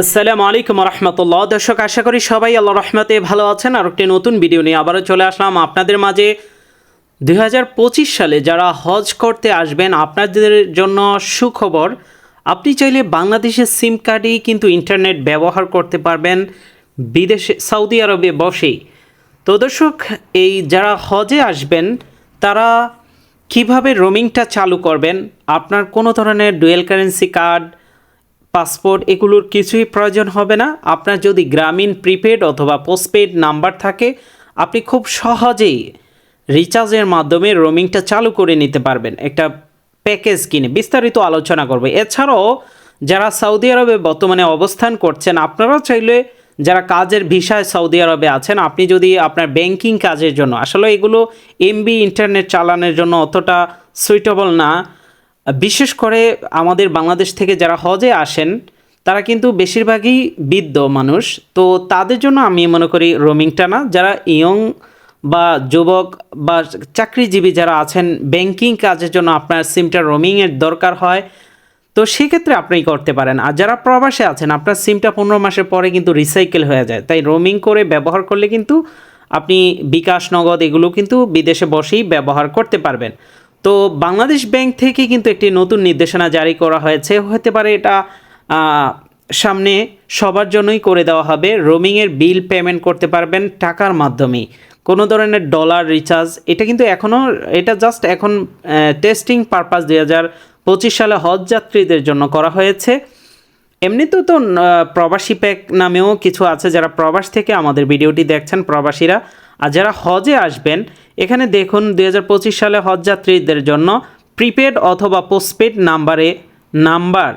আসসালামু আলাইকুম রহমতুল্লাহ দর্শক, আশা করি সবাই আল্লাহ রহমতে ভালো আছেন। আর একটি নতুন ভিডিও নিয়ে আবারও চলে আসলাম আপনাদের মাঝে। দু হাজার পঁচিশ সালে যারা হজ করতে আসবেন, আপনাদের জন্য সুখবর, আপনি চাইলে বাংলাদেশের সিম কার্ডেই কিন্তু ইন্টারনেট ব্যবহার করতে পারবেন, বিদেশে, সৌদি আরবে বসেই তো দর্শক, এই যারা হজে আসবেন, তারা কীভাবে রোমিংটা চালু করবেন? আপনার কোনো ধরনের ডুয়েল কারেন্সি কার্ড পাসপোর্ট এগুলোর কিছুই প্রয়োজন হবে না। আপনার যদি গ্রামীণ, প্রিপেড অথবা পোস্টপেড নাম্বার থাকে, আপনি খুব সহজেই রিচার্জের মাধ্যমে রোমিংটা চালু করে নিতে পারবেন। একটা প্যাকেজ কিনে বিস্তারিত আলোচনা করবে। এছাড়াও, যারা সৌদি আরবে বর্তমানে অবস্থান করছেন, আপনারাও চাইলে যারা কাজের ভিসায় সৌদি আরবে আছেন, আপনি যদি আপনার ব্যাংকিং কাজের জন্য, আসলে এগুলো এমবি, ইন্টারনেট চালানোর জন্য অতটা সুইটেবল না। বিশেষ করে আমাদের বাংলাদেশ থেকে যারা হজে আসেন, তারা কিন্তু বেশিরভাগই বৃদ্ধ মানুষ। তো তাদের জন্য আমি মনে করি রোমিংটা না। যারা ইয়ং বা যুবক বা চাকরিজীবী যারা আছেন, ব্যাংকিং কাজের জন্য আপনার সিমটা রোমিংয়ের দরকার হয়। তো সেক্ষেত্রে আপনি করতে পারেন। আর যারা প্রবাসে আছেন, আপনার সিমটা পনেরো মাসের পরে কিন্তু রিসাইকেল হয়ে যায়। তাই রোমিং করে ব্যবহার করলে কিন্তু আপনি বিকাশ, নগদ এগুলো কিন্তু বিদেশে বসেই ব্যবহার করতে পারবেন। তো বাংলাদেশ ব্যাংক থেকে কিন্তু একটি নতুন নির্দেশনা জারি করা হয়েছে। হতে পারে এটা সামনে সবার জন্যই করে দেওয়া হবে। রোমিংয়ের বিল পেমেন্ট করতে পারবেন টাকার মাধ্যমেই কোনো ধরনের ডলার রিচার্জ, এটা কিন্তু এখনও এটা জাস্ট এখন টেস্টিং পারপাস দুই হাজার পঁচিশ সালে হজ যাত্রীদের জন্য করা হয়েছে। এমনিতেও তো প্রবাসী প্যাক নামেও কিছু আছে যারা প্রবাস থেকে আমাদের ভিডিওটি দেখছেন, প্রবাসীরা। আর যারা হজে আসবেন, এখানে দেখুন দু হাজার পঁচিশ সালে হজ যাত্রীদের জন্য প্রিপেড অথবা পোস্টপেড নাম্বারে নাম্বার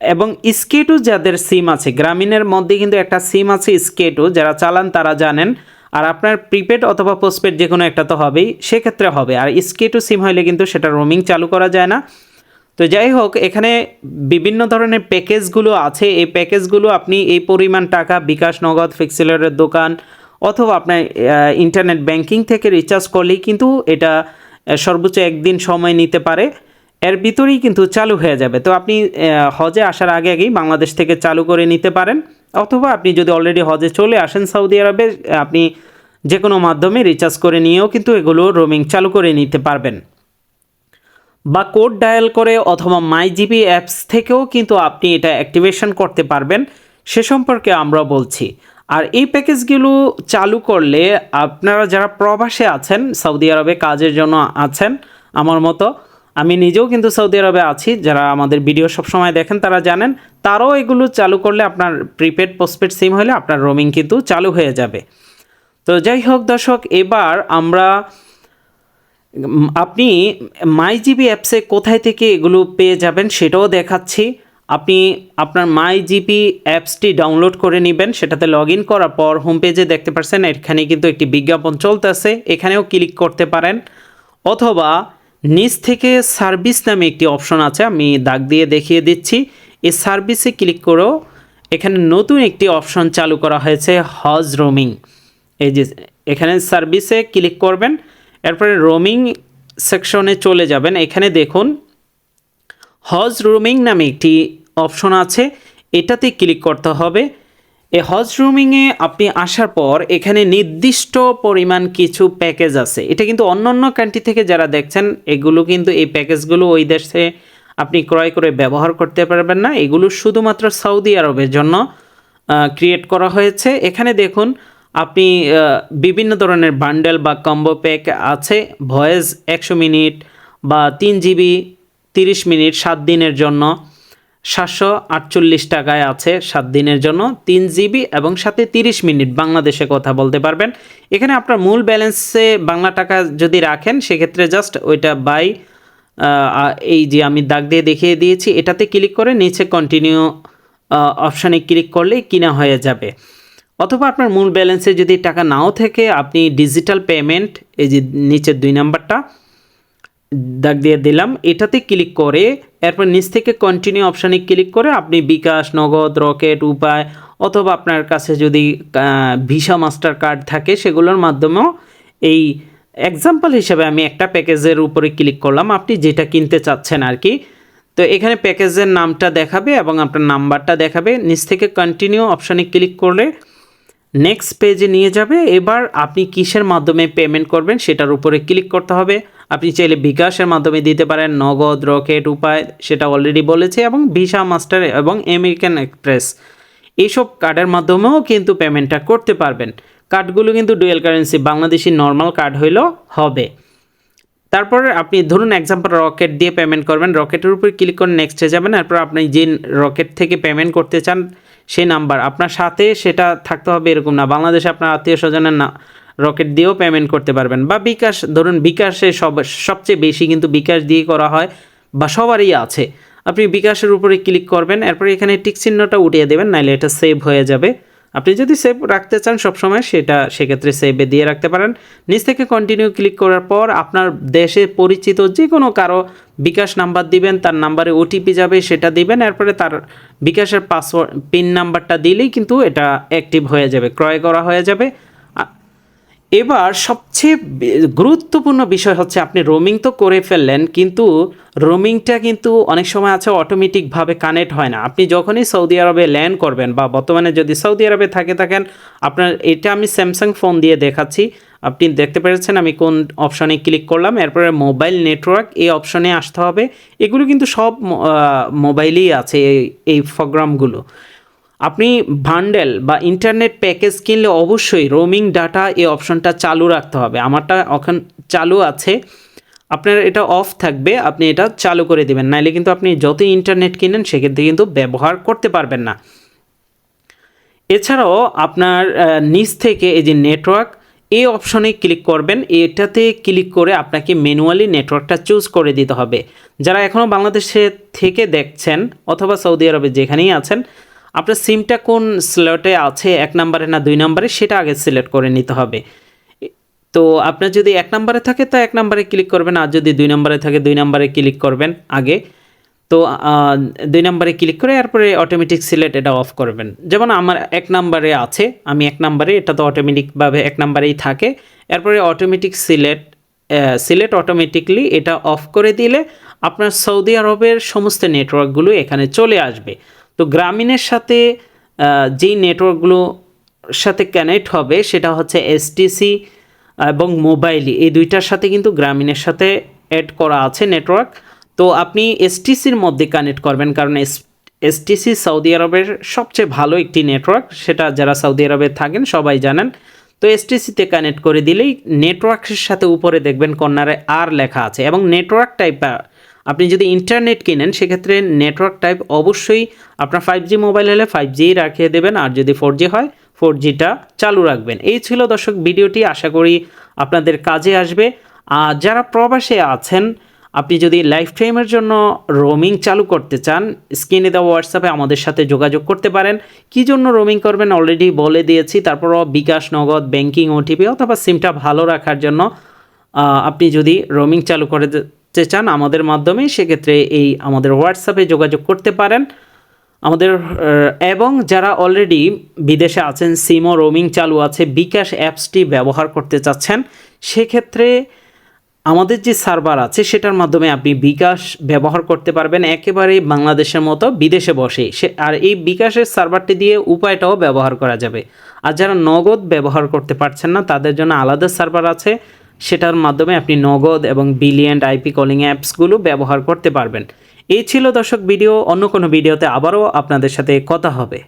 এবং স্কেটু যাদের সিম আছে, গ্রামীণের মধ্যে কিন্তু একটা সিম আছে, স্কেটু, যারা চালান তারা জানেন। আর আপনার প্রিপেড অথবা পোস্টপেড যে কোনো একটা তো হবেই, সেক্ষেত্রে হবে। আর স্কেটু সিম হলে কিন্তু সেটা রোমিং চালু করা যায় না। তো যাই হোক, এখানে বিভিন্ন ধরনের প্যাকেজগুলো আছে। এই প্যাকেজগুলো আপনি এই পরিমাণ টাকা, বিকাশ, নগদ ফিক্সিলরের দোকান অথবা আপনার ইন্টারনেট ব্যাংকিং থেকে রিচার্জ করলেই কিন্তু এটা সর্বোচ্চ একদিন সময় নিতে পারে। এর ভিতরেই কিন্তু চালু হয়ে যাবে। তো আপনি হজে আসার আগে আগেই বাংলাদেশ থেকে চালু করে নিতে পারেন। অথবা আপনি যদি অলরেডি হজে চলে আসেন সৌদি আরবে, আপনি যে কোনো মাধ্যমে রিচার্জ করে নিয়েও কিন্তু এগুলো রোমিং চালু করে নিতে পারবেন। বা কোড ডায়াল করে অথবা মাই জিবি অ্যাপস থেকেও কিন্তু আপনি এটা অ্যাক্টিভেশন করতে পারবেন। সে সম্পর্কে আমরা বলছি। আর এই প্যাকেজগুলো চালু করলে আপনারা যারা প্রবাসে আছেন, সৌদি আরবে কাজের জন্য আছেন, আমার মতো, আমি নিজেও কিন্তু সৌদি আরবে আছি, যারা আমাদের ভিডিও সবসময় দেখেন তারা জানেন, তারাও এগুলো চালু করলে আপনার প্রিপেড পোস্টপেড সিম হলে আপনার রোমিং কিন্তু চালু হয়ে যাবে। তো যাই হোক দর্শক, এবার আমরা আপনি মাই জিবি অ্যাপসে কোথায় থেকে এগুলো পেয়ে যাবেন সেটাও দেখাচ্ছি। আপনি আপনার মাই জিপি অ্যাপসটি ডাউনলোড করে নেবেন, সেটাতে লগ ইন করার পর হোম পেজে দেখতে পাচ্ছেন এখানে কিন্তু একটি বিজ্ঞাপন চলতেছে, এখানেও ক্লিক করতে পারেন। অথবা নিচ থেকে সার্ভিস নামে একটি অপশন আছে, আমি দাগ দিয়ে দেখিয়ে দিচ্ছি। এই সার্ভিসে ক্লিক করেও এখানে নতুন একটি অপশন চালু করা হয়েছে হজ রোমিং। এই যে এখানে সার্ভিসে ক্লিক করবেন, এরপরে রোমিং সেকশনে চলে যাবেন। এখানে দেখুন হজ রোমিং নামে একটি অপশন আছে, এটাতে ক্লিক করতে হবে। এ হজ রুমিংয়ে আপনি আসার পর এখানে নির্দিষ্ট পরিমাণ কিছু প্যাকেজ আছে। এটা কিন্তু অন্য অন্য কান্ট্রি থেকে যারা দেখছেন, এগুলো কিন্তু এই প্যাকেজগুলো ওই দেশে আপনি ক্রয় করে ব্যবহার করতে পারবেন না। এগুলো শুধুমাত্র সৌদি আরবের জন্য ক্রিয়েট করা হয়েছে। এখানে দেখুন, আপনি বিভিন্ন ধরনের বান্ডেল বা কম্বো প্যাক আছে। ভয়েস একশো মিনিট বা তিন জিবি তিরিশ মিনিট, সাত দিনের জন্য। সাতশো আটচল্লিশ টাকায় আছে সাত দিনের জন্য, তিন জিবি এবং সাথে তিরিশ মিনিট বাংলাদেশে কথা বলতে পারবেন। এখানে আপনার মূল ব্যালেন্সে বাংলা টাকা যদি রাখেন, সেক্ষেত্রে জাস্ট ওইটা বাই এই যে আমি দাগ দিয়ে দেখিয়ে দিয়েছি, এটাতে ক্লিক করে নিচে কন্টিনিউ অপশানে ক্লিক করলেই কিনা হয়ে যাবে। অথবা আপনার মূল ব্যালেন্সে যদি টাকা নাও থেকে, আপনি ডিজিটাল পেমেন্ট এই যে নিচের দুই নাম্বারটা দাগ দিয়ে দিলাম। এটাতে ক্লিক করে, এরপর নিচ থেকে কন্টিনিউ অপশানে ক্লিক করে আপনি বিকাশ, নগদ রকেট উপায় অথবা আপনার কাছে যদি ভিসা মাস্টার কার্ড থাকে সেগুলোর মাধ্যমেও এই এক্সাম্পল হিসেবে আমি একটা প্যাকেজের উপরে ক্লিক করলাম। আপনি যেটা কিনতে চাচ্ছেন আর কি তো এখানে প্যাকেজের নামটা দেখাবে এবং আপনার নাম্বারটা দেখাবে। নিচ থেকে কন্টিনিউ অপশানে ক্লিক করলে নেক্সট পেজে নিয়ে যাবে। এবার আপনি কিসের মাধ্যমে পেমেন্ট করবেন সেটার উপরে ক্লিক করতে হবে। আপনি চাইলে বিকাশের মাধ্যমে দিতে পারেন নগদ রকেট উপায়, সেটা অলরেডি বলেছে, এবং ভিসা মাস্টার এবং আমেরিকান এক্সপ্রেস এইসব কার্ডের মাধ্যমেও কিন্তু পেমেন্টটা করতে পারবেন। কার্ডগুলো কিন্তু dual currency Bangladeshi normal card হইলেও হবে। তারপর আপনি ধরুন এক্সাম্পল রকেট দিয়ে পেমেন্ট করবেন রকেটের উপর ক্লিক করে নেক্সটে যাবেন তারপর আপনি যে রকেট থেকে পেমেন্ট করতে চান সেই নাম্বার আপনার সাথে সেটা থাকতে হবে এরকম না। বাংলাদেশে আপনার আত্মীয় স্বজনের না রকেট দিয়েও পেমেন্ট করতে পারবেন। বা বিকাশ, ধরুন বিকাশে সব, সবচেয়ে বেশি কিন্তু বিকাশ দিয়ে করা হয় বা সবারই আছে। আপনি বিকাশের উপরে ক্লিক করবেন, এরপর এখানে টিক চিহ্নটা উঠিয়ে দেবেন নাহলে এটা সেভ হয়ে যাবে। আপনি যদি সেভ রাখতে চান সবসময়, সেটা সেক্ষেত্রে সেভে দিয়ে রাখতে পারেন। নিচ থেকে কন্টিনিউ ক্লিক করার পর আপনার দেশে পরিচিত যে কোনো কারও বিকাশ নাম্বার দিবেন, তার নাম্বারে ওটিপি যাবে, সেটা দিবেন, এরপরে তার বিকাশের পাসওয়ার্ড পিন নাম্বারটা দিলেই কিন্তু এটা অ্যাক্টিভ হয়ে যাবে, ক্রয় করা হয়ে যাবে। এবার সবচেয়ে গুরুত্বপূর্ণ বিষয় হচ্ছে আপনি রোমিং তো করে ফেললেন, কিন্তু রোমিংটা কিন্তু অনেক সময় আছে অটোমেটিকভাবে কানেক্ট হয় না। আপনি যখনই সৌদি আরবে ল্যান্ড করবেন বা বর্তমানে যদি সৌদি আরবে থাকে থাকেন, আপনার এটা আমি স্যামসাং ফোন দিয়ে দেখাচ্ছি। আপনি দেখতে পেরেছেন আমি কোন অপশনে ক্লিক করলাম, এরপরে মোবাইল নেটওয়ার্ক এই অপশনে আসতে হবে। এগুলো কিন্তু সব মোবাইলেই আছে এই- এই প্রোগ্রামগুলো আপনি বান্ডেল বা ইন্টারনেট প্যাকেজ কিনলে অবশ্যই রোমিং ডাটা এই অপশনটা চালু রাখতে হবে। আমারটা এখন চালু আছে। আপনার এটা অফ থাকবে, আপনি এটা চালু করে দেবেন। নাইলে কিন্তু আপনি যতই ইন্টারনেট কিনেন, সেক্ষেত্রে কিন্তু ব্যবহার করতে পারবেন না। এছাড়াও আপনার নিচ থেকে এই যে নেটওয়ার্ক এই অপশনে ক্লিক করবেন। এটাতে ক্লিক করে আপনাকে ম্যানুয়ালি নেটওয়ার্কটা চুজ করে দিতে হবে। যারা এখনও বাংলাদেশে থেকে দেখছেন অথবা সৌদি আরবে যেখানেই আছেন আপনার সিমটা কোন স্লটে আছে, এক নম্বরে না দুই নম্বরে, সেটা আগে সিলেক্ট করে নিতে হবে। তো আপনার যদি এক নম্বরে থাকে, তো এক নম্বরে ক্লিক করবেন, আর যদি দুই নম্বরে থাকে, দুই নম্বরে ক্লিক করবেন আগে। তো দুই নম্বরে ক্লিক করে এরপরে অটোমেটিক সিলেক্ট এটা অফ করবেন। যেমন আমার এক নম্বরে আছে, আমি এক নম্বরে, এটা তো অটোমেটিকভাবে এক নম্বরেই থাকে। এরপরে অটোমেটিক সিলেক্ট সিলেক্ট অটোমেটিকলি এটা অফ করে দিলে আপনার সৌদি আরবের সমস্ত নেটওয়ার্কগুলো এখানে চলে আসবে। তো গ্রামীণের সাথে যেই নেটওয়ার্কগুলো সাথে কানেক্ট হবে সেটা হচ্ছে এসটিসি এবং মোবাইলি এই দুইটার সাথে কিন্তু গ্রামীণের সাথে অ্যাড করা আছে নেটওয়ার্ক তো আপনি এসটিসির মধ্যে কানেক্ট করবেন কারণ এস এসটিসি সৌদি আরবের সবচেয়ে ভালো একটি নেটওয়ার্ক সেটা যারা সৌদি আরবে থাকেন সবাই জানেন। তো এসটিসিতে কানেক্ট করে দিলেই নেটওয়ার্কের সাথে উপরে দেখবেন কর্নারে আর লেখা আছে এবং নেটওয়ার্ক টাইপ আপনি যদি ইন্টারনেট কিনেন, সেক্ষেত্রে নেটওয়ার্ক টাইপ অবশ্যই আপনার ফাইভ জি মোবাইল হলে ফাইভ জি রাখিয়ে দেবেন। আর যদি ফোর জি হয় ফোর জিটা চালু রাখবেন। এই ছিল দর্শক ভিডিওটি, আশা করি আপনাদের কাজে আসবে। আর যারা প্রবাসে আছেন, আপনি যদি লাইফ টাইমের জন্য রোমিং চালু করতে চান স্ক্রিনে দেওয়া হোয়াটসঅ্যাপে আমাদের সাথে যোগাযোগ করতে পারেন। কী জন্য রোমিং করবেন অলরেডি বলে দিয়েছি। তারপরও বিকাশ, নগদ ব্যাংকিং ওটিপি অথবা সিমটা ভালো রাখার জন্য আপনি যদি রোমিং চালু করে চান, আমাদের মাধ্যমে সেক্ষেত্রে এই আমাদের হোয়াটসঅ্যাপে যোগাযোগ করতে পারেন। আমাদের এবং যারা অলরেডি বিদেশে আছেন সিমও রোমিং চালু আছে, বিকাশ অ্যাপসটি ব্যবহার করতে চাচ্ছেন, সেক্ষেত্রে আমাদের যে সার্ভার আছে, সেটার মাধ্যমে আপনি বিকাশ ব্যবহার করতে পারবেন। একেবারে বাংলাদেশের মতো বিদেশে বসে সে, আর এই বিকাশের সার্ভারটি দিয়ে উপায়টাও ব্যবহার করা যাবে। আর যারা নগদ ব্যবহার করতে পারছেন না, তাদের জন্য আলাদা সার্ভার আছে। সেটার মাধ্যমে আপনি নগদ এবং বিলিয়েন্ট আইপি কলিং অ্যাপসগুলো ব্যবহার করতে পারবেন। এই ছিল দর্শক ভিডিও, অন্য কোনো ভিডিওতে আবারও আপনাদের সাথে কথা হবে।